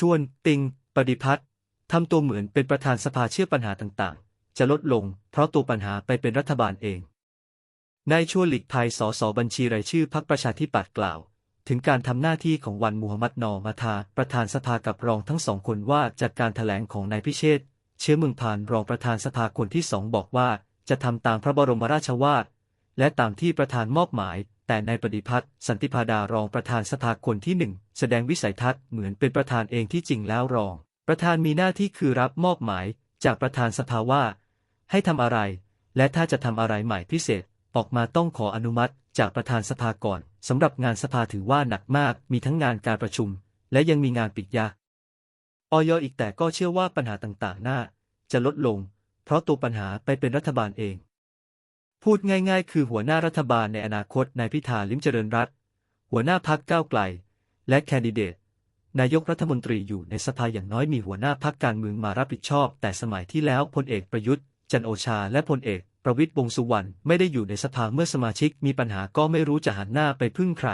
ชวนติง ปฏิพัฒน์ทำตัวเหมือนเป็นประธานสภาเชื่อปัญหาต่างๆ จะลดลง เพราะตัวปัญหาไปเป็นรัฐบาลเอง นายชวนหลีกภัยสสบัญชีรายชื่อพรรคประชาธิปัตย์กล่าว ถึงการทำหน้าที่ของวันมูฮัมหมัดนอมาทา ประธานสภากับรองทั้งสองคนว่าจากการถแถลงของนายพิเชษเชื้อเมืองพานรองประธานสภาคนที่สองบอกว่า จะทำตามพระบรมราชวาทและตามที่ประธานมอบหมาย แต่นายปฏิพัฒน์สันติพาดารองประธานสภาคนที่หนึ่งแสดงวิสัยทัศน์เหมือนเป็นประธานเองที่จริงแล้วรอง ประธานมีหน้าที่คือรับมอบหมายจากประธานสภาว่า ให้ทำอะไร และถ้าจะทำอะไรใหม่พิเศษ ออกมาต้องขออนุมัติจากประธานสภาก่อนสำหรับงานสภาถือว่าหนักมาก มีทั้งงานการประชุม และยังมีงานปิดยาออยอีกแต่ก็เชื่อว่าปัญหาต่างๆ น่าจะลดลง เพราะตัวปัญหาไปเป็นรัฐบาลเอง พูดง่ายๆ คือหัวหน้ารัฐบาลในอนาคตนายพิธาลิมเจริญรัตหัวหน้าพักก้าวไกล และแคนดิเดต นายกรัฐมนตรีอยู่ในสภาอย่างน้อยมีหัวหน้าพักการเมืองมารับผิดชอบ แต่สมัยที่แล้วพลเอกประยุทธ์ จันโอชา และพลเอก ประวิตรวงสุวรรณไม่ได้อยู่ในสภาเมื่อสมาชิกมีปัญหาก็ไม่รู้จะหันหน้าไปพึ่งใคร